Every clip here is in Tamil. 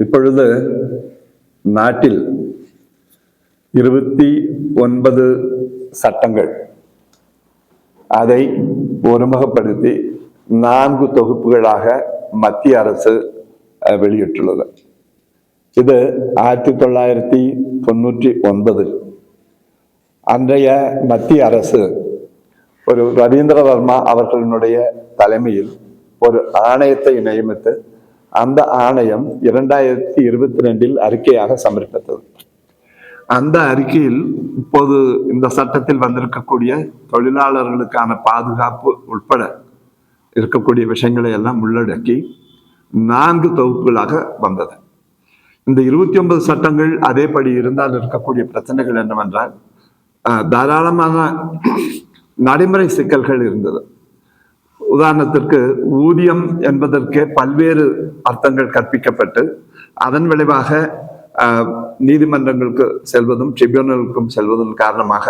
இப்பொழுது நாட்டில் இருபத்தி ஒன்பது சட்டங்கள். அதை ஒருமுகப்படுத்தி நான்கு தொகுப்புகளாக மத்திய அரசு வெளியிட்டுள்ளது. இது ஆயிரத்தி தொள்ளாயிரத்தி தொண்ணூற்றி ஒன்பது அன்றைய மத்திய அரசு ஒரு ரவீந்திரவர்மா அவர்களினுடைய தலைமையில் ஒரு ஆணையத்தை நியமித்து அந்த ஆணையம் இரண்டாயிரத்தி இருபத்தி ரெண்டில் அறிக்கையாக சமர்ப்பித்தது. அந்த அறிக்கையில் இப்போது இந்த சட்டத்தில் வந்திருக்கக்கூடிய தொழிலாளர்களுக்கான பாதுகாப்பு உட்பட இருக்கக்கூடிய விஷயங்களை எல்லாம் உள்ளடக்கி நான்கு தொகுப்புகளாக வந்தது. இந்த இருபத்தி ஒன்பது சட்டங்கள் அதேபடி இருந்தால் இருக்கக்கூடிய பிரச்சனைகள் என்னவென்றால் தாராளமான நடைமுறை சிக்கல்கள் இருந்தது. உதாரணத்திற்கு ஊதியம் என்பதற்கே பல்வேறு அர்த்தங்கள் கற்பிக்கப்பட்டு அதன் விளைவாக நீதிமன்றங்களுக்கு செல்வதும் ட்ரிபியூனலுக்கும் செல்வதன் காரணமாக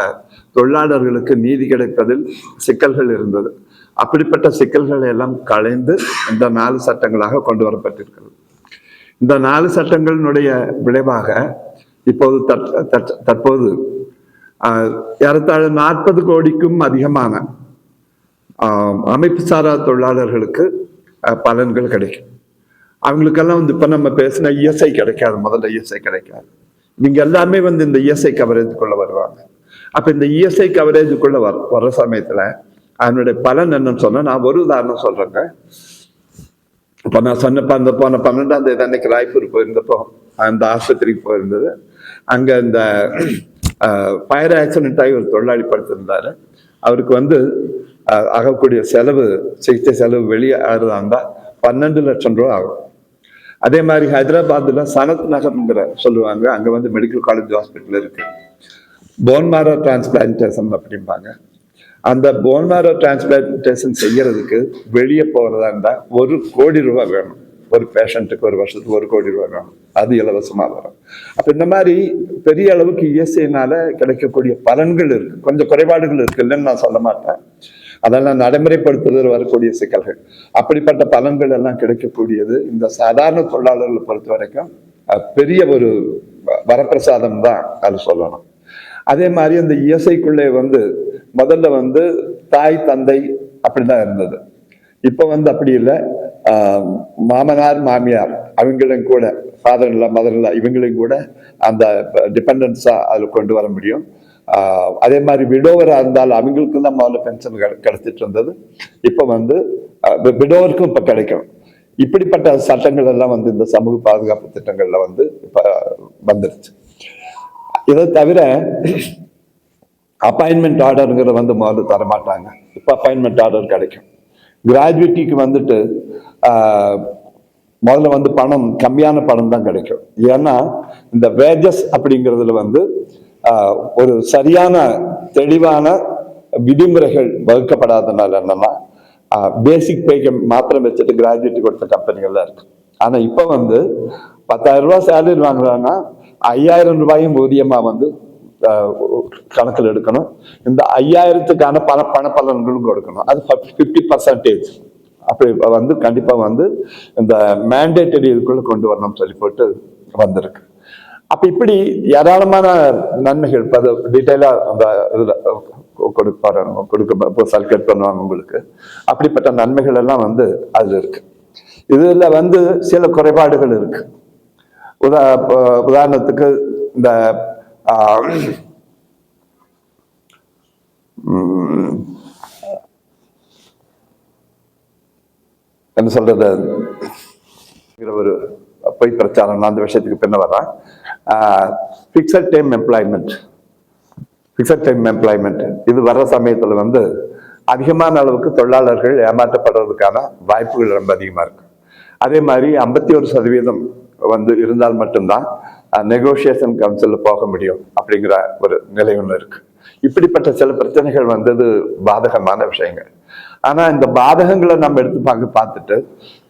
தொழிலாளர்களுக்கு நீதி கிடைப்பதில் சிக்கல்கள் இருந்தது. அப்படிப்பட்ட சிக்கல்களை எல்லாம் களைந்து இந்த நாலு சட்டங்களாக கொண்டு வரப்பட்டிருக்கிறது. இந்த நாலு சட்டங்களினுடைய விளைவாக இப்போது தற்- தற்போது ஆஹ், ஏறத்தாழ நாற்பது கோடிக்கும் அதிகமான ஆஹ், அமைப்பு சாரா தொழிலாளர்களுக்கு பலன்கள் கிடைக்கும். அவங்களுக்கெல்லாம் வந்து இப்போ நம்ம பேசினா இஎஸ்ஐ கிடைக்காது முதல்ல இஎஸ்ஐ கிடைக்காது. இவங்க எல்லாமே வந்து இந்த இஎஸ்ஐ கவரேஜுக்குள்ள வருவாங்க. அப்ப இந்த இஎஸ்ஐ கவரேஜுக்குள்ள வர வர்ற சமயத்துல அதனுடைய பலன் என்னன்னு சொன்னா நான் ஒரு உதாரணம் சொல்றேங்க. இப்போ நான் சொன்னப்ப அந்த போன பன்னெண்டாம் தேதி அன்னைக்கு ராய்ப்பூர் போயிருந்தப்போ அந்த ஆஸ்பத்திரிக்கு போயிருந்தது. அங்க இந்த ஃபயர் ஆக்சிடென்ட் ஆகி ஒரு தொழிலாளி படுத்திருந்தாரு. அவருக்கு வந்து ஆகக்கூடிய செலவு சிகிச்சை செலவு வெளியே ஆறுதா இருந்தால் பன்னெண்டு லட்சம் ரூபா ஆகும். அதே மாதிரி ஹைதராபாத்ல சனத் நகர்ங்கிற சொல்லுவாங்க. அங்கே வந்து மெடிக்கல் காலேஜ் ஹாஸ்பிட்டல் இருக்கு. போன்மாரோ டிரான்ஸ்பிளான்டேஷன் அப்படிம்பாங்க. அந்த போன்மாரோ டிரான்ஸ்பிளான்டேஷன் செய்யறதுக்கு வெளியே போகிறதா இருந்தால் ஒரு கோடி ரூபா வேணும். ஒரு பேஷண்ட்டுக்கு ஒரு வருஷத்துக்கு ஒரு கோடி ரூபா வேணும். அது இலவசமாக வரும். அப்போ இந்த மாதிரி பெரிய அளவுக்கு இஎஸ்ஐனால கிடைக்கக்கூடிய பலன்கள் இருக்கு. கொஞ்சம் குறைபாடுகள் இருக்கு. இல்லைன்னு நான் சொல்ல மாட்டேன். அதெல்லாம் நடைமுறைப்படுத்துவதில் வரக்கூடிய சிக்கல்கள். அப்படிப்பட்ட பலன்கள் எல்லாம் கிடைக்கக்கூடியது இந்த சாதாரண தொழிலாளர்களை பொறுத்த வரைக்கும் பெரிய ஒரு வ- வரப்பிரசாதம் தான் அது சொல்லணும். அதே மாதிரி அந்த இயசைக்குள்ளே வந்து முதல்ல வந்து தாய் தந்தை அப்படிதான் இருந்தது. இப்போ வந்து அப்படி இல்லை. ஆஹ், மாமனார் மாமியார் அவங்களும் கூட ஃபாதர் இல்லை மதர் இல்லை இவங்களையும் கூட அந்த டிபெண்டன்ஸா அதில் கொண்டு வர முடியும். அதே மாதிரி விடோவராக இருந்தால் அவங்களுக்கு தான் முதல்ல பென்ஷன் கிடைச்சிட்டு இருந்தது. இப்போ வந்து விடோவருக்கும் இப்போ கிடைக்கும் இப்படிப்பட்ட சட்டங்கள் எல்லாம் வந்து இந்த சமூக பாதுகாப்பு திட்டங்கள்ல வந்து இப்போ வந்துருச்சு. இதை தவிர அப்பாயின்மெண்ட் ஆர்டருங்கிற வந்து முதல்ல தர மாட்டாங்க இப்போ அப்பாயின்மெண்ட் ஆர்டர் கிடைக்கும். கிராஜுவிட்டிக்கு வந்துட்டு ஆஹ், முதல்ல வந்து பணம் கம்மியான பணம் தான் கிடைக்கும். ஏன்னா இந்த வேஜஸ் அப்படிங்கிறதுல வந்து ஒரு சரியான தெளிவான விதிமுறைகள் வகுக்கப்படாதனால என்னன்னா பேசிக் பேக்கு மாத்திரம் வச்சுட்டு கிராஜுவேட் கொடுத்த கம்பெனிகள்லாம் இருக்கு. ஆனால் இப்போ வந்து பத்தாயிரம் ரூபாய் சேலரி வாங்குறாங்கன்னா ஐயாயிரம் ரூபாயும் ஊதியமாக வந்து கணக்கில் எடுக்கணும். இந்த ஐயாயிரத்துக்கான பண பணப்பலன்களும் கொடுக்கணும். அது ஃபிஃப்டி பர்சன்டேஜ் அப்படி வந்து கண்டிப்பாக வந்து இந்த மேண்டேட்டரி இதுக்குள்ளே கொண்டு வரணும்னு சொல்லி போட்டு வந்திருக்கு. அப்ப இப்படி ஏராளமான நன்மைகள் இப்போ அது டீட்டெயிலா அந்த இதுல கொடுப்பாரு கொடுக்க சல்கட் பண்ணுவாங்க உங்களுக்கு. அப்படிப்பட்ட நன்மைகள் எல்லாம் வந்து அதுல இருக்கு. இதுல வந்து சில குறைபாடுகள் இருக்கு. உதா உதாரணத்துக்கு இந்த ஆஹ், உம், என்ன சொல்றது? ஒரு பொய் பிரச்சாரம் நான் அந்த விஷயத்துக்கு பின்ன வர்றேன். Fixed time employment fixed time employment இது வர்ற சமயத்தில் வந்து அதிகமான அளவுக்கு தொழிலாளர்கள் ஏமாற்றப்படுறதுக்கான வாய்ப்புகள் ரொம்ப அதிகமா இருக்கு. அதே மாதிரி ஐம்பத்தி ஒரு சதவீதம் வந்து இருந்தால் மட்டும்தான் நெகோசியேஷன் கவுன்சிலில் போக முடியும் அப்படிங்கிற ஒரு நிலை ஒன்று இருக்கு. இப்படிப்பட்ட சில பிரச்சனைகள் வந்தது பாதகமான விஷயங்கள். ஆனா இந்த பாதகங்களை நம்ம எடுத்து பார்க்க பார்த்துட்டு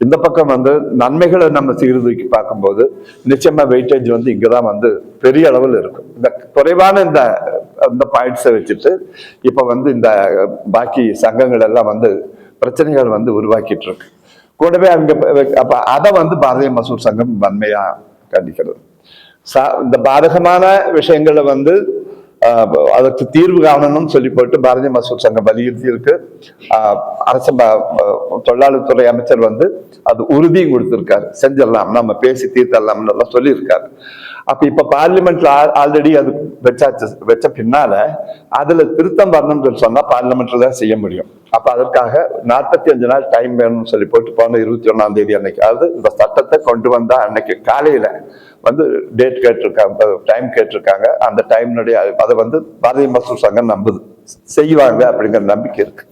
இந்த பக்கம் வந்து நன்மைகளை நம்ம சீர்தூக்கி பார்க்கும்போது நிச்சயமா வெயிட்டேஜ் வந்து இங்கதான் வந்து பெரிய அளவில் இருக்கும். இந்த குறைவான இந்த இந்த பாயிண்ட்ஸை வச்சுட்டு இப்போ வந்து இந்த பாக்கி சங்கங்கள் எல்லாம் வந்து பிரச்சனைகள் வந்து உருவாக்கிட்டு இருக்கு. கூடவே அங்க அப்போ அப்ப அதை வந்து பாரதிய மசூர் சங்கம் வன்மையா கண்டிக்கிறது. சா இந்த பாதகமான விஷயங்களை வந்து அதற்கு தீர்வு காணணும்னு சொல்லி போட்டு பாரதிய மசூர் சங்கம் வலியுறுத்தி இருக்கு. அரசு தொழிலாளர் துறை அமைச்சர் வந்து அது உறுதியும் கொடுத்திருக்காரு. செஞ்சிடலாம் நம்ம பேசி தீர்த்தரலாம்னு எல்லாம் சொல்லியிருக்காரு. அப்ப இப்ப பார்லிமெண்ட்ல ஆல்ரெடி அது வச்சாச்சு வச்ச பின்னால அதுல திருத்தம் வரணும்னு சொல்லி சொன்னா பார்லிமெண்ட்ல தான் செய்ய முடியும். அப்ப அதற்காக நாற்பத்தி அஞ்சு நாள் டைம் வேணும்னு சொல்லி போட்டு போன இருபத்தி ஒன்னாம் தேதி அன்னைக்கு அதாவது இந்த சட்டத்தை கொண்டு வந்தா அன்னைக்கு காலையில வந்து டேட் கேட்டிருக்காங்க டைம் கேட்டிருக்காங்க. அந்த டைம்னுடைய அதை வந்து பாரதிய மசூர் சங்கம் நம்புது. செய்வாங்க அப்படிங்கிற நம்பிக்கை இருக்கு.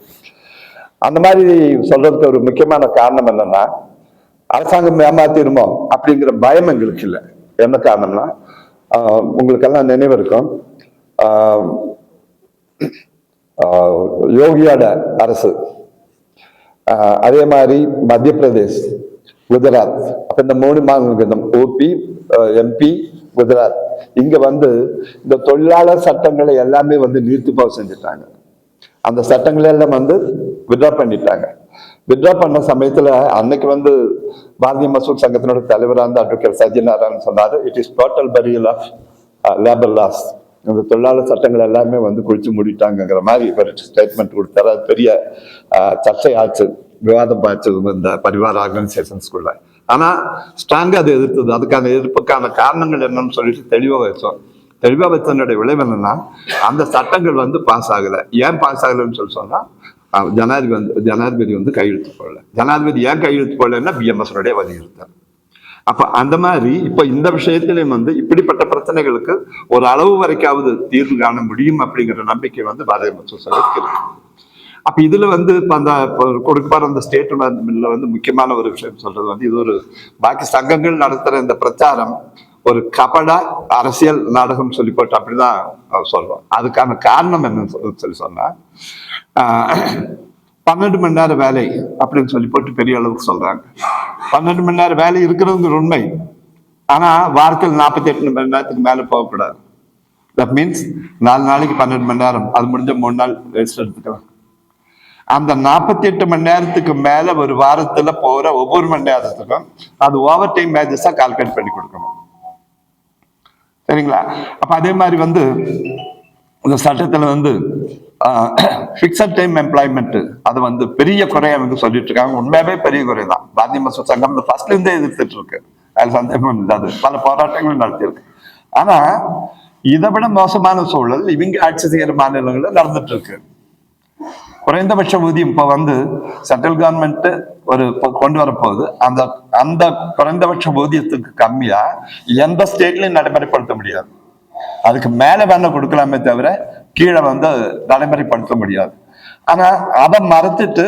அந்த மாதிரி சொல்றதுக்கு ஒரு முக்கியமான காரணம் என்னன்னா அரசாங்கம் ஏமாத்திருமோ அப்படிங்கிற பயம் எங்களுக்கு இல்லை. என்ன காரணம்னா உங்களுக்கெல்லாம் நினைவு இருக்கும். யோகியோட அரசு. அதே மாதிரி மத்திய பிரதேஷ் குஜராத் அப்ப இந்த மூணு மாநிலம் ஓபி எம்பி குஜராத் இங்க வந்து இந்த தொழிலாளர் சட்டங்களை எல்லாமே வந்து நீர்த்து போக செஞ்சுட்டாங்க. அந்த சட்டங்களை எல்லாம் வந்து விட்ரா பண்ணிட்டாங்க. வித்ரா பண்ண சமயத்துல அன்னைக்கு வந்து பாரதிய மசூல் சங்கத்தினோட தலைவராக இருந்த அட்வொகேட் சஜிநாராயண் சொன்னார் it is total burial of labour uh, laws இந்த தொழிலாளர் சட்டங்கள் எல்லாமே வந்து குளிச்சு மூடிட்டாங்கங்கிற மாதிரி இவர் ஸ்டேட்மெண்ட் கொடுத்தாரு. அது பெரிய uh, ஆஹ், சர்ச்சை ஆச்சு விவாதம் ஆச்சு இந்த பரிவார ஆர்கனைசேஷன்ஸ்குள்ள. ஆனா ஸ்ட்ராங்காக அதை எதிர்த்தது. அதுக்கான எதிர்ப்புக்கான காரணங்கள் என்னன்னு சொல்லிட்டு தெளிவாக வச்சோம். தெளிவாக வச்சதனுடைய விளைவு என்னன்னா அந்த சட்டங்கள் வந்து பாஸ் ஆகலை. ஏன் பாஸ் ஆகலைன்னு சொல்லி சொன்னால் ஜனாதிபதி வந்து ஜனாதிபதி வந்து கையெழுத்து போடல. ஜனாதிபதி ஏன் கையெழுத்து போடலன்னா பிஎம்எஸ்னுடைய வலியுறுத்தார் அப்ப அந்த மாதிரி இப்போ இந்த விஷயத்திலையும் வந்து இப்படிப்பட்ட பிரச்சனைகளுக்கு ஒரு அளவு வரைக்காவது தீர்வு காண முடியும் அப்படிங்கிற நம்பிக்கை வந்து பாரதிய மசூர் இருக்கு. அப்போ இதுல வந்து இப்போ அந்த கொடுப்பார் அந்த ஸ்டேட்மெண்ட்ல வந்து முக்கியமான ஒரு விஷயம் சொல்றது வந்து இது ஒரு பாக்கி சங்கங்கள் நடத்துற இந்த பிரச்சாரம் ஒரு கபட அரசியல் நாடகம் சொல்லி போட்டு அப்படிதான் அவர் சொல்றோம் அதுக்கான காரணம் என்னன்னு சொல்லி- சொன்னா பன்னெண்டு மணி நேரம் வேலை அப்படின்னு சொல்லி போட்டு பெரிய அளவுக்கு சொல்றாங்க. பன்னெண்டு மணி நேரம் வேலை இருக்கிறவங்க உண்மை. ஆனா வாரத்தில் நாற்பத்தி எட்டு மணி நேரத்துக்கு மேல போகக்கூடாது. தட் மீன்ஸ் நாலு நாளைக்கு பன்னெண்டு மணி நேரம். அது முடிஞ்ச மூணு நாள் ரெஸ்ட் எடுத்துக்கலாம். அந்த நாற்பத்தி எட்டு மணி நேரத்துக்கு மேல ஒரு வாரத்துல போற ஒவ்வொரு மணி நேரத்துக்கும் அது ஓவர் டைம் மேஜஸா கால்குலேட் பண்ணி கொடுக்கணும். சரிங்களா? அப்ப அதே மாதிரி வந்து இந்த சட்டத்துல வந்து ஃபிக்ஸட் டைம் எம்ப்ளாய்மெண்ட் அது வந்து பெரிய குறையா வந்து சொல்லிட்டு இருக்காங்க உண்மையாவே பெரிய குறை தான் பாரதிய மசூர் சங்கம் இந்த ஃபர்ஸ்ட்ல இருந்தே எதிர்த்துட்டு இருக்கு அது சந்தேகம் இல்லாது. அது பல போராட்டங்களும் நடத்தியிருக்கு. ஆனா இதை விட மோசமான சூழல் இவங்க ஆட்சி செய்யற மாநிலங்களில் நடந்துட்டு இருக்கு குறைந்தபட்ச ஊதியம் இப்ப வந்து சென்ட்ரல் கவர்மெண்ட் ஒரு கொண்டு வரப்போகுது. அந்த அந்த குறைந்தபட்ச ஊதியத்துக்கு கம்மியா எந்த ஸ்டேட்லயும் நடைமுறைப்படுத்த முடியாது. அதுக்கு மேல வேணா கொடுக்கலாமே தவிர கீழே வந்து நடைமுறைப்படுத்த முடியாது. ஆனா அதை மறைச்சிட்டு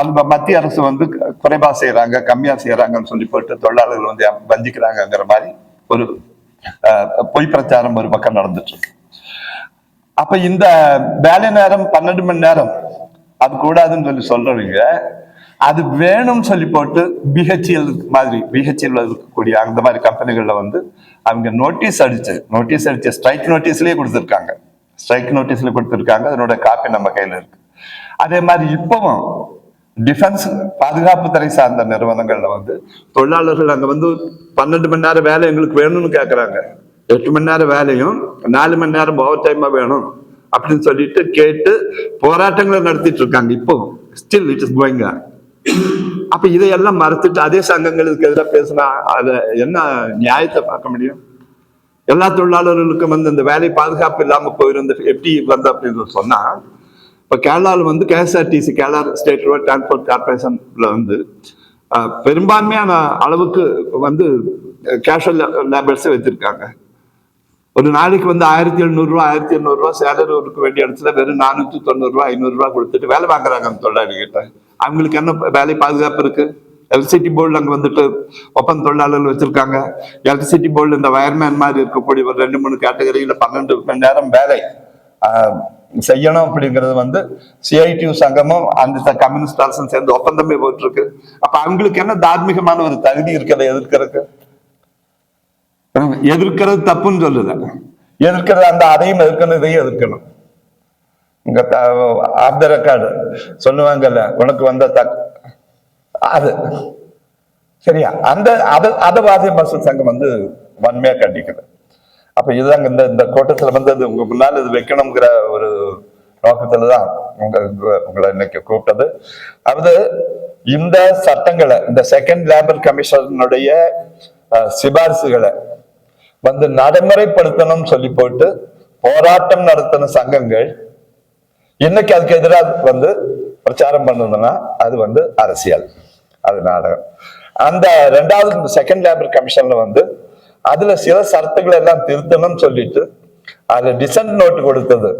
அந்த மத்திய அரசு வந்து குறைவா செய்யறாங்க கம்மியா செய்யறாங்கன்னு சொல்லி போட்டு தொழிலாளர்கள் வந்து வஞ்சிக்கிறாங்கிற மாதிரி ஒரு பொய் பிரச்சாரம் ஒரு பக்கம் நடந்துட்டு இருக்கு. அப்ப இந்த வேலை நேரம் பன்னெண்டு மணி நேரம் அது கூடாதுன்னு சொல்லி சொல்றவங்க அது வேணும்னு சொல்லி போட்டு பிஹெச்எல் மாதிரி பிஹெச்எல் இருக்கக்கூடிய அந்த மாதிரி கம்பெனிகள்ல வந்து அவங்க நோட்டீஸ் அடிச்சு நோட்டீஸ் அடிச்சு ஸ்ட்ரைக் நோட்டீஸ்லயே கொடுத்துருக்காங்க. ஸ்ட்ரைக் நோட்டீஸ்ல கொடுத்துருக்காங்க. அதனோட காப்பி நம்ம கையில இருக்கு. அதே மாதிரி இப்பவும் டிஃபென்ஸ் பாதுகாப்பு துறை சார்ந்த நிறுவனங்கள்ல வந்து தொழிலாளர்கள் அங்க வந்து பன்னெண்டு மணி நேரம் வேலை எங்களுக்கு வேணும்னு கேக்குறாங்க. எட்டு மணி நேரம் வேலையும் நாலு மணி நேரம் ஓவர் டைமா வேணும் அப்படின்னு சொல்லிட்டு கேட்டு போராட்டங்களை நடத்திட்டு இருக்காங்க. இப்போ ஸ்டில் இட் இஸ் கோயிங் அப்ப இதையெல்லாம் மறுத்துட்டு அதே சங்கங்களுக்கு எதிராக பேசினா அத என்ன நியாயத்தை பார்க்க முடியும்? எல்லா தொழிலாளர்களுக்கும் வந்து இந்த வேலை பாதுகாப்பு இல்லாமல் போயிருந்த எப்படி வந்து அப்படின்னு சொன்னா இப்போ கேரளாவில் வந்து KSRTC Kerala state road transport கார்பரேஷன்ல வந்து பெரும்பான்மையான அளவுக்கு வந்து கேஷுவல் லேபர்ஸை வச்சிருக்காங்க ஒரு நாளைக்கு வந்து ஆயிரத்தி எழுநூறுவா ஆயிரத்தி எண்ணூறுரூவா சேலரி கொடுக்க வேண்டிய இடத்துல வெறும் நானூற்றி தொண்ணூறுரூவா ஐநூறுரூவா கொடுத்துட்டு வேலை வாங்குறாங்க அந்த தொழிலாளிகிட்ட. அவங்களுக்கு என்ன வேலை பாதுகாப்பு இருக்குது எலக்ட்ரிசிட்டி போர்டில் அங்கே வந்துட்டு ஒப்பந்த தொழிலாளர்கள் வச்சிருக்காங்க. எலக்ட்ரிசிட்டி போர்டில் இந்த வயர்மேன் மாதிரி இருக்கக்கூடிய ஒரு ரெண்டு மூணு கேட்டகரியில் பன்னெண்டு மணி நேரம் வேலை செய்யணும் அப்படிங்கிறது வந்து சிஐடியு சங்கமும் அந்த கம்யூனிஸ்ட் அரசும் சேர்ந்து ஒப்பந்தமே போட்டிருக்கு. அப்ப அவங்களுக்கு என்ன தார்மீகமான ஒரு தகுதி இருக்கிறத எதிர்க்கிறதுக்கு? எதிர்க்கிறது தப்புன்னு சொல்லுது. எதிர்க்கிறது அந்த அதையும் எதிர்க்கணும் இதையும் எதிர்க்கணும். இங்க ஆஃப் த ரெக்கார்டு சொல்லுவாங்கல்ல உனக்கு வந்த தக் அது சரியா? அந்த அது அதை வாசிய மசூல் சங்கம் வந்து வன்மையா கண்டிக்கிறது அப்ப இதுதாங்க இந்த இந்த கோட்டத்துல வந்து அது உங்க முன்னால் இது வைக்கணுங்கிற ஒரு நோக்கத்துல தான் உங்க உங்களை இன்னைக்கு கூப்பிட்டது. அதாவது இந்த சட்டங்களை இந்த செகண்ட் லேபர் கமிஷனுடைய சிபாரிசுகளை வந்து நடைமுறைப்படுத்தணும்னு சொல்லி போட்டு போராட்டம் நடத்தின சங்கங்கள் இன்னைக்கு அதுக்கு எதிராக வந்து பிரச்சாரம் பண்ணதுன்னா அது வந்து அரசியல். அது நாடகம். அந்த ரெண்டாவது செகண்ட் லேபர் கமிஷன்ல வந்து அதுல சில சரத்துக்களை எல்லாம் திருத்தணும்னு சொல்லிட்டு அதுல டிசன்ட் நோட்டு கொடுத்தது.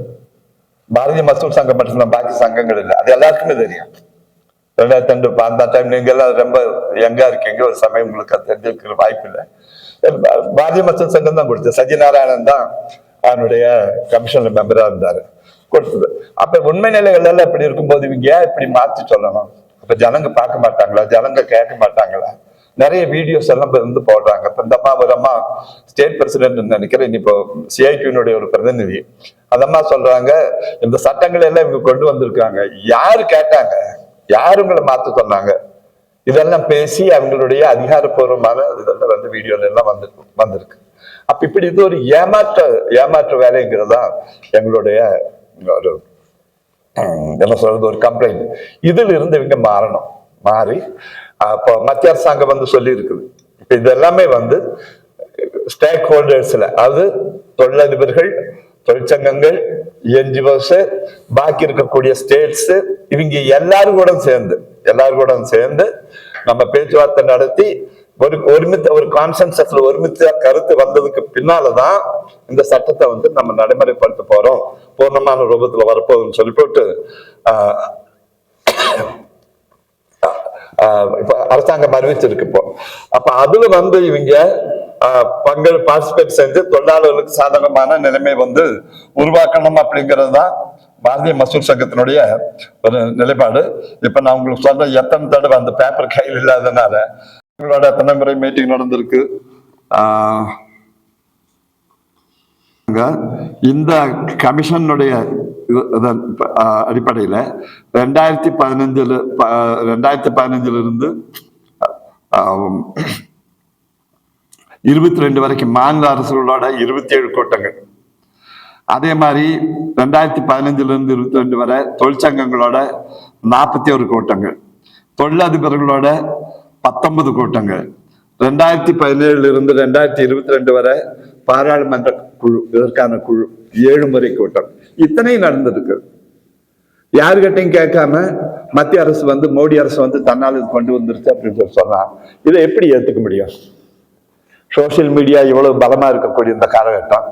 பாரதிய மசூல் சங்கம் மட்டும்தான் பாக்கி சங்கங்கள் இல்லை. அது எல்லாருக்குமே தெரியும். ரெண்டாயிரத்தி ரெண்டு அந்த டைம் நீங்க எல்லாம் ரொம்ப யங்கா இருக்கீங்க. ஒரு சமயம் உங்களுக்கு அது தெரிஞ்சிருக்கிற வாய்ப்பு இல்லை. பாரதிய மசூல் சங்கம் தான் கொடுத்தது. சத்யநாராயணன் தான் அவனுடைய கமிஷன்ல மெம்பரா இருந்தாரு. கொடுத்தது. அப்ப உண்மை நிலைகள் எல்லாம் இப்படி இருக்கும்போது இவங்க ஏன் இப்படி மாத்தி சொல்லணும்? இப்ப ஜனங்க பார்க்க மாட்டாங்களா? ஜனங்க கேட்க மாட்டாங்களா? நிறைய வீடியோஸ் எல்லாம் இப்போ வந்து போடுறாங்க. இப்போ இந்த அம்மா ஒரு அம்மா ஸ்டேட் பிரசிடென்ட் நினைக்கிறேன் இப்போ சிஐடியினுடைய ஒரு பிரதிநிதி. அந்த அம்மா சொல்றாங்க இந்த சட்டங்களை எல்லாம் இவங்க கொண்டு வந்திருக்காங்க. யாரு கேட்டாங்க? யாரு உங்களை மாத்த சொன்னாங்க? இதெல்லாம் பேசி அவங்களுடைய அதிகாரப்பூர்வமான இதெல்லாம் வந்து வீடியோல எல்லாம் வந்து வந்திருக்கு. அப்ப இப்படி இது ஒரு ஏமாற்ற ஏமாற்ற வேலைங்கிறது தான் எங்களுடைய ஒரு என்ன சொல்றது ஒரு கம்ப்ளைண்ட் இதில் இருந்து இவங்க மாறணும். மாறி அப்போ மத்திய அரசாங்கம் வந்து சொல்லி இருக்குது இப்ப இது எல்லாமே வந்து ஸ்டேக் ஹோல்டர்ஸ்ல அது தொழிலதிபர்கள் தொழிற்சங்கங்கள் என்ஜிஓஸ் பாக்கி இருக்கக்கூடிய ஸ்டேட்ஸ் இவங்க எல்லாரும் கூட சேர்ந்து எல்லாரும் கூட சேர்ந்து நம்ம பேச்சுவார்த்தை நடத்தி ஒரு ஒருமித்த ஒரு கான்சென்சஸ்ல ஒருமித்த கருத்து வந்ததுக்கு பின்னாலதான் இந்த சட்டத்தை வந்து நம்ம நடைமுறைப்படுத்த போறோம். பூர்ணமான ரூபத்துல வரப்போகுதுன்னு சொல்லி போட்டு இப்ப அரசாங்கம் அறிவிச்சிருக்கு இப்போ. அப்ப அதுல வந்து இவங்க ஆஹ், பங்கு பார்ட்டிசிபேட் செஞ்சு தொழிலாளர்களுக்கு சாதகமான நிலைமை வந்து உருவாக்கணும் அப்படிங்கிறது தான் பாரதிய மசூல் சங்கத்தினுடைய ஒரு நிலைப்பாடு. இப்ப நான் உங்களுக்கு சொல்ற எத்தனை தடவை அந்த பேப்பர் கையில் இல்லாதனால எத்தனை முறை மீட்டிங் நடந்திருக்கு. ஆஹ், இந்த கமிஷனுடைய அடிப்படையில் ரெண்டாயிரத்தி பதினஞ்சுல ரெண்டாயிரத்தி பதினஞ்சிலிருந்து ஆஹ், இருபத்தி ரெண்டு வரைக்கும் மாநில அரசுகளோட இருபத்தி ஏழு கூட்டங்கள். அதே மாதிரி ரெண்டாயிரத்தி பதினஞ்சிலிருந்து இருபத்தி ரெண்டு வரை தொழிற்சங்கங்களோட நாற்பத்தி ஒரு கூட்டங்கள். தொழிலதிபர்களோட பத்தொன்பது கூட்டங்கள். ரெண்டாயிரத்தி பதினேழுல இருந்து ரெண்டாயிரத்தி இருபத்தி ரெண்டு வரை பாராளுமன்ற குழு இதற்கான குழு ஏழு முறை கூட்டம். இத்தனையும் நடந்திருக்கு. யாருகிட்டையும் கேட்காம மத்திய அரசு வந்து மோடி அரசு வந்து தன்னால் இது கொண்டு வந்துருச்சு அப்படின்னு சொல்லி சொன்னா இதை எப்படி ஏத்துக்க முடியும்? சோசியல் மீடியா இவ்வளவு பலமா இருக்கக்கூடிய இந்த காலகட்டம்?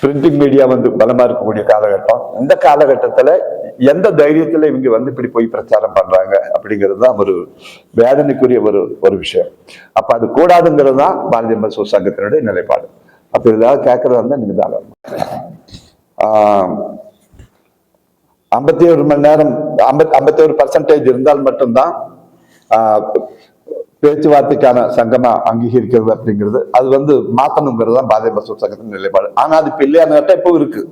பிரிண்டிங் மீடியா வந்து பலமா இருக்கக்கூடிய காலகட்டம்? இந்த காலகட்டத்துல எந்த தைரியத்துல இவங்க வந்து இப்படி போய் பிரச்சாரம் பண்றாங்க அப்படிங்கிறது தான் ஒரு வேதனைக்குரிய ஒரு ஒரு விஷயம். அப்ப அது கூடாதுங்கிறது தான் பாரதிய மசூர் சங்கத்தினுடைய நிலைப்பாடு. அப்போ இதெல்லாம் கேட்கறது இருந்தால் நீங்கள் தான் ஆஹ் ஐம்பத்தி ஒரு மணி நேரம் ஐம்பத்தி ஐம்பத்தி ஒரு பர்சன்டேஜ் இருந்தால் மட்டும்தான் ஆஹ், பேச்சுவார்த்தைக்கான சங்கமா அங்கீகரிக்கிறது அப்படிங்கிறது அது வந்து மாத்தணுங்கிறது தான் பாரதிய மசூர் சங்கத்தின் நிலைப்பாடு. ஆனா அது இப்ப இப்போ இருக்கு.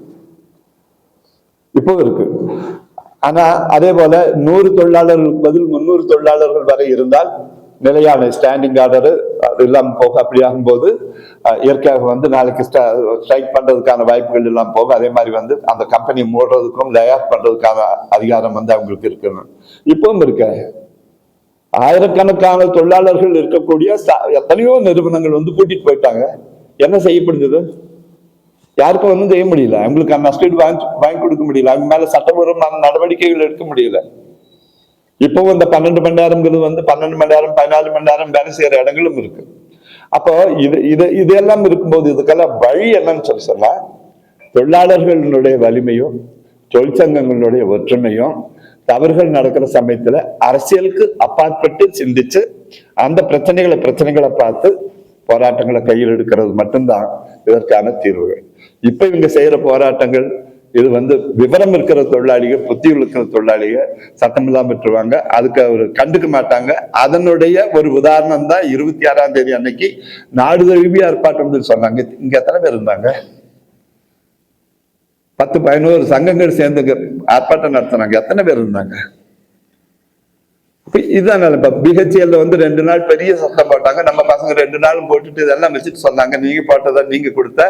இப்போ இருக்கு. ஆனா அதே போல நூறு தொழிலாளர்களுக்கு பதில் முன்னூறு தொழிலாளர்கள் வரை இருந்தால் நிலையான ஸ்டாண்டிங் ஆர்டர் அது இல்லாமல் போக அப்படி ஆகும்போது இயற்கையாக வந்து நாளைக்கு ஸ்ட்ரைக் பண்றதுக்கான வாய்ப்புகள் எல்லாம் போக அதே மாதிரி வந்து அந்த கம்பெனி மூடுறதுக்கும் லே ஆஃப் பண்றதுக்கான அதிகாரம் வந்து அவங்களுக்கு இருக்கணும் இப்பவும் இருக்க. ஆயிரக்கணக்கான தொழிலாளர்கள் இருக்கக்கூடிய எத்தனையோ நிறுவனங்கள் வந்து கூட்டிட்டு போயிட்டாங்க. என்ன செய்யப்படுது யாருக்கும் ஒன்றும் செய்ய முடியல. அவங்களுக்கு நஷ்டீடு வாங்கி வாங்கி கொடுக்க முடியல. அவங்க மேல சட்டபூர்வமான நடவடிக்கைகள் எடுக்க முடியல. இப்பவும் இந்த பன்னெண்டு மணி நேரம்ங்கிறது வந்து பன்னெண்டு மணி நேரம் பதினாலு மணி நேரம் வேலை செய்யற இடங்களும் இருக்கு. அப்போ இது இது இதெல்லாம் இருக்கும்போது இதுக்கெல்லாம் வழி என்னன்னு சொல்லி சொன்னா தொழிலாளர்களுடைய வலிமையும் தொழிற்சங்கங்களுடைய ஒற்றுமையும் தவறுகள் நடக்கிற சமயத்துல அரசியலுக்கு அப்பாற்பட்டு சிந்திச்சு அந்த பிரச்சனைகளை பிரச்சனைகளை பார்த்து போராட்டங்களை கையில் எடுக்கிறது மட்டும்தான் இதற்கான தீர்வுகள். இப்ப இவங்க செய்யற போராட்டங்கள் இது வந்து விவரம் இருக்கிற தொழிலாளிகள் புத்தி இருக்கிற தொழிலாளிகள் சட்டம் இல்லாமல் விட்டுருவாங்க அதுக்கு அவர் கண்டுக்க மாட்டாங்க. அதனுடைய ஒரு உதாரணம் தான் இருபத்தி ஆறாம் தேதி அன்னைக்கு நாடு தழுவிய ஆர்ப்பாட்டம் சொன்னாங்க. இங்க எத்தனை பேர் இருந்தாங்க? பத்து பதினோரு சங்கங்கள் சேர்ந்து இங்க ஆர்ப்பாட்டம் நடத்தினாங்க. எத்தனை பேர் இருந்தாங்க? இதுதான் நிலை. இப்ப பிஹெச்எல்ல வந்து ரெண்டு நாள் பெரிய சத்தம் போட்டாங்க. நம்ம பசங்க ரெண்டு நாளும் போட்டுட்டு இதெல்லாம் வச்சுட்டு சொன்னாங்க. நீங்க போட்டதா நீங்க கொடுத்த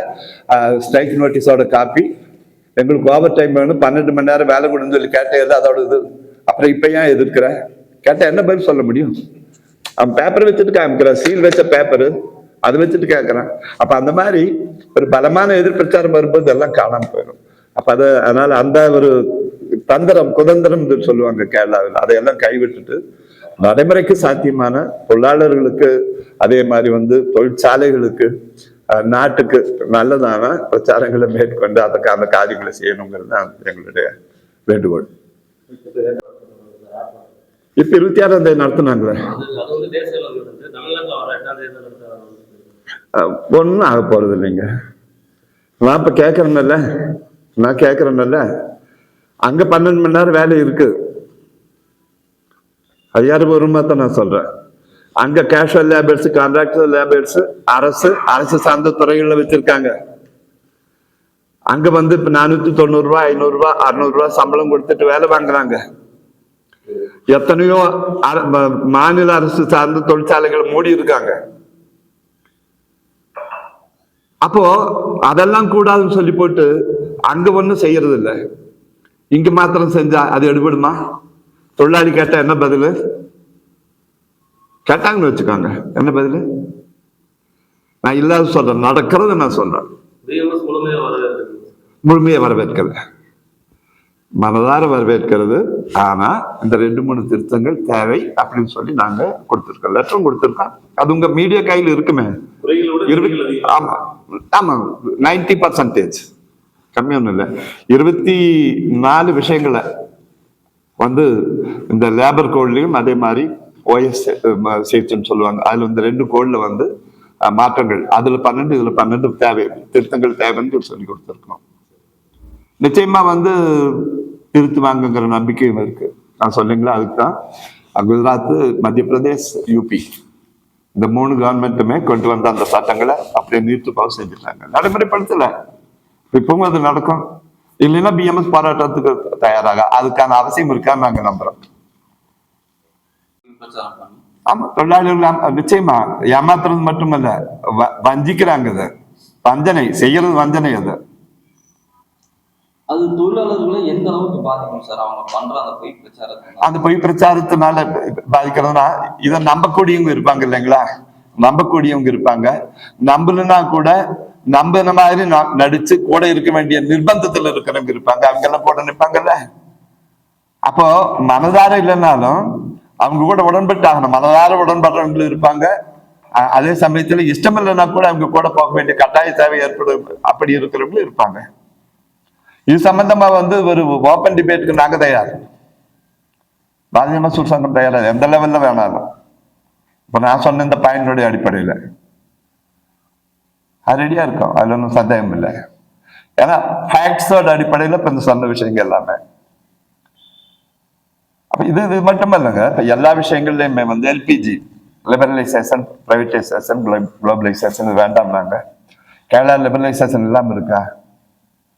ஸ்ட்ரைக் நோட்டீஸோட காப்பி எங்களுக்கு ஓவர் டைம் வேணும். பன்னெண்டு மணி நேரம் வேலை கொடுன்னு சொல்லி கேட்டது அதோட இது? அப்புறம் இப்ப ஏன் எதிர்க்கிற? கேட்டா என்ன பதில் சொல்ல முடியும்? அவன் பேப்பர் வச்சுட்டு காமிக்கிறான் சீல் வச்ச பேப்பரு அதை வச்சுட்டு கேட்கறான் அப்ப அந்த மாதிரி ஒரு பலமான எதிர்பிரச்சாரம் வரும்போது எல்லாம் காணாமல் போயிடும். அப்ப அது அதனால அந்த ஒரு தந்திரம் குதந்திரம் சொல்லுவாங்க கேரளாவில். அதையெல்லாம் கைவிட்டுட்டு நடைமுறைக்கு சாத்தியமான தொழிலாளர்களுக்கு அதே மாதிரி வந்து தொழிற்சாலைகளுக்கு நாட்டுக்கு நல்லதான பிரச்சாரங்களை மேற்கொண்டு அதுக்கான காரியங்களை செய்யணுங்கிறது தான் எங்களுடைய வேண்டுகோள். இப்ப இருபத்தி ஆறாம் தேதி நடத்தினாங்களே? ஒன்றும் ஆக போறது இல்லைங்க நான் இப்ப கேட்கறேன்ல நான் கேட்கறேன்ல அங்க பன்னெண்டு மணி நேரம் வேலை இருக்கு. அதிகாரபூர்வமா தான் நான் சொல்றேன். அங்க கேஷுவல் லேபர்ஸ் கான்ட்ராக்டர் லேபர்ஸ் அரசு அரசு சார்ந்த துறைகளில் வச்சிருக்காங்க. அங்க வந்து இப்ப நானூத்தி தொண்ணூறு ரூபாய் ஐநூறு ரூபாய் அறுநூறு ரூபாய் சம்பளம் கொடுத்துட்டு வேலை வாங்குறாங்க. எத்தனையோ அர- மாநில அரசு சார்ந்த தொழிற்சாலைகள் மூடி இருக்காங்க. அப்போ அதெல்லாம் கூடாதுன்னு சொல்லி போட்டு அங்க ஒன்றும் செய்யறது இல்லை இங்க மாத்திரம் செஞ்சா அது எடுபடுமா? தொழிலாளி கேட்டா என்ன பதில்? கேட்டாங்கன்னு வச்சுக்கோங்க. என்ன பதில்? நான் இல்லாத சொல்றேன். நடக்கிறத நான் சொல்றேன். முழுமையை வரவேற்கல. மனதார வரவேற்கிறது. ஆனா இந்த ரெண்டு மூணு திருத்தங்கள் தேவை அப்படின்னு சொல்லி நாங்க கொடுத்திருக்கோம். லெட்டரும் கொடுத்திருக்கோம். அது உங்க மீடியா கையில் இருக்குமே. இருபத்தி. ஆமா. ஆமா. நைன்டி பர்சன்டேஜ் கம்மி ஒன்றும் இல்லை. இருபத்தி நாலு விஷயங்களை வந்து இந்த லேபர் கோட்லையும் அதே மாதிரி ஓஎஸ் சேர்த்துன்னு சொல்லுவாங்க. அதில் இந்த ரெண்டு கோட்ல வந்து மாற்றங்கள். அதில் பன்னெண்டு இதில் பன்னெண்டு தேவை திருத்தங்கள் தேவைன்னு சொல்லி கொடுத்துருக்கோம். நிச்சயமா வந்து திருத்துவாங்கங்கிற நம்பிக்கையும் இருக்கு. நான் சொன்னீங்களா அதுக்கு தான் குஜராத் மத்திய பிரதேஷ் யூபி இந்த மூணு கவர்மெண்ட்டுமே கொண்டு வந்த அந்த சட்டங்களை அப்படியே நீர்த்து பாவு செஞ்சுட்டாங்க. நடைமுறைப்படுத்தலை. இப்பவும் அது நடக்கும். இல்லைன்னா பிஎம்எஸ் போராட்டத்துக்கு தயாராக. அதுக்கான அவசியம் இருக்கான்னு நாங்க நம்புறோம். ஆமா தொழிலாளர்கள் நிச்சயமா ஏமாத்துறது மட்டுமல்ல வஞ்சிக்கிறாங்க அது வஞ்சனை செய்யறது வஞ்சனை அது. அது தொழிலாளர்களை எந்த அளவுக்கு பாதிக்கும் சார்? அவங்க பண்ற அந்த பொய் பிரச்சாரத்தை அந்த பொய் பிரச்சாரத்தினால பாதிக்கிறதுனா இதை நம்பக்கூடியவங்க இருப்பாங்க இல்லைங்களா? நம்பக்கூடியவங்க இருப்பாங்க. நம்பலனா கூட நம்பின மாதிரி நடிச்சு கூட இருக்க வேண்டிய நிர்பந்தத்துல இருக்கிறவங்க இருப்பாங்க. அவங்க எல்லாம் கூட நிற்பாங்கல்ல அப்போ மனதார இல்லைன்னாலும் அவங்க கூட உடன்பட்டு ஆகணும் மனதார உடன்படுறவங்களும் இருப்பாங்க. அதே சமயத்துல இஷ்டம் இல்லைன்னா கூட அவங்க கூட போக வேண்டிய கட்டாய தேவை ஏற்படும் அப்படி இருக்கிறவங்களும் இருப்பாங்க. இது சம்பந்தமா வந்து ஒரு ஓப்பன் டிபேட்டுக்கு நாங்க தயார். பாரதிய மசூர் சங்கம் தயாரா? எந்த லெவல்ல வேணாலும். இப்ப நான் சொன்ன இந்த பாயிண்டோடைய அடிப்படையில. அது ரெடியா இருக்கும். அதுல ஒன்றும் சந்தேகம் இல்லை. ஏன்னா ஃபேக்ட்ஸோட அடிப்படையில் இப்போ இந்த சொன்ன விஷயங்கள் எல்லாமே. அப்போ இது இது மட்டும் இல்லைங்க இப்போ எல்லா விஷயங்கள்லையுமே வந்து எல்பிஜி லிபரலைசேஷன் ப்ரைவேட்டைசேஷன் குளோபலைசேஷன் இது வேண்டாம்னாங்க கேரளா லிபரலைசேஷன் இல்லாமல் இருக்கா?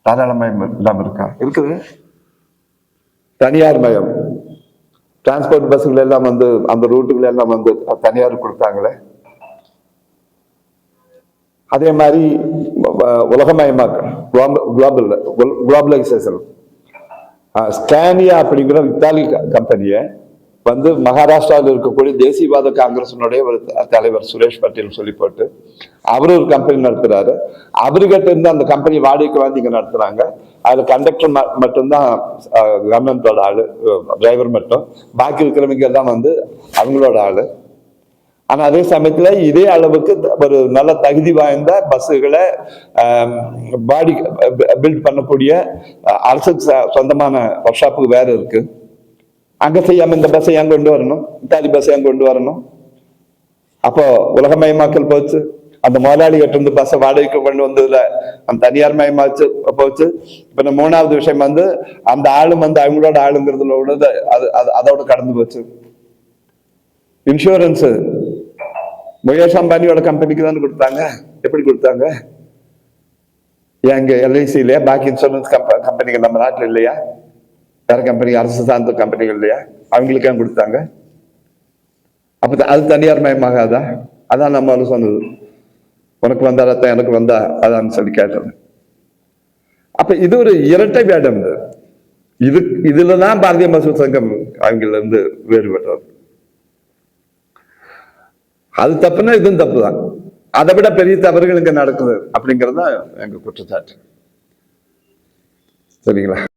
தாராளமயம் இல்லாமல் இருக்கா? இருக்குது. தனியார் மயம். டிரான்ஸ்போர்ட் பஸ்ஸுகள் எல்லாம் வந்து அந்த ரூட்டுகள் எல்லாம் வந்து தனியார் கொடுத்தாங்களே. அதே மாதிரி உலகமயமாக குளோபல் குளோபலைசேஷன். ஸ்கேனியா அப்படிங்கிற இத்தாலி கம்பெனியை வந்து மகாராஷ்டிராவில் இருக்கக்கூடிய தேசியவாத காங்கிரஸினுடைய ஒரு த- தலைவர் சுரேஷ் பட்டேல் சொல்லி போட்டு அவரு ஒரு கம்பெனி நடத்துறாரு. அவர்கிட்ட இருந்து அந்த கம்பெனி வாடகைக்கு வாங்கி இங்கே நடத்துறாங்க. அதில் கண்டக்டர் மட்டும்தான் கவர்மெண்டோட ஆள் டிரைவர் மட்டும். பாக்கி இருக்கிறவங்க தான் வந்து அவங்களோட ஆள். ஆனால் அதே சமயத்தில் இதே அளவுக்கு ஒரு நல்ல தகுதி வாய்ந்த பஸ்ஸுகளை பாடி பில்ட் பண்ணக்கூடிய அரசுக்கு ச- சொந்தமான ஒர்க் ஷாப்புக்கு வேறு இருக்குது அங்கே செய்யாமல் இந்த பஸ்ஸை ஏன் கொண்டு வரணும்? இத்தாலி பஸ்ஸை ஏன் கொண்டு வரணும்? அப்போ உலகமயமாக்கல் போச்சு. அந்த முதலாளிகிட்ட இருந்து பஸ்ஸை வாடகைக்கு கொண்டு வந்ததுல அந்த தனியார் மயமாச்சு போச்சு. இப்ப இந்த மூணாவது விஷயம் வந்து அந்த ஆளும் வந்து அவங்களோட ஆளுங்கிறதுல உள்ளது அது அது- அதோட கடந்து போச்சு. இன்சூரன்ஸு முகேஷ் அம்பானியோட கம்பெனிக்கு தானே கொடுத்தாங்க. எப்படி கொடுத்தாங்க? எங்க எல்ஐசி இல்லையா பாக்கி இன்சூரன்ஸ் கம்பெனிகள் நம்ம நாட்டில் இல்லையா? வேற கம்பெனி அரசு சார்ந்த கம்பெனிகள் இல்லையா? அவங்களுக்கு கொடுத்தாங்க. அப்ப அது தனியார் மயமாகாதா? அதான் நம்ம சொன்னது. உனக்கு வந்தா ரத்தம் எனக்கு வந்தா அதான்னு சொல்லி கேட்டது. அப்ப இது ஒரு இரட்டை வேடம் இது. இதுல தான் பாரதிய மசூர் சங்கம் அவங்கள இருந்து வேறுபடுறது அது தப்புன்னா இதுவும் தப்பு தான் அதை விட பெரிய தவறுகள் இங்க நடக்குது அப்படிங்கிறது தான் எங்க குற்றச்சாட்டு. சரிங்களா?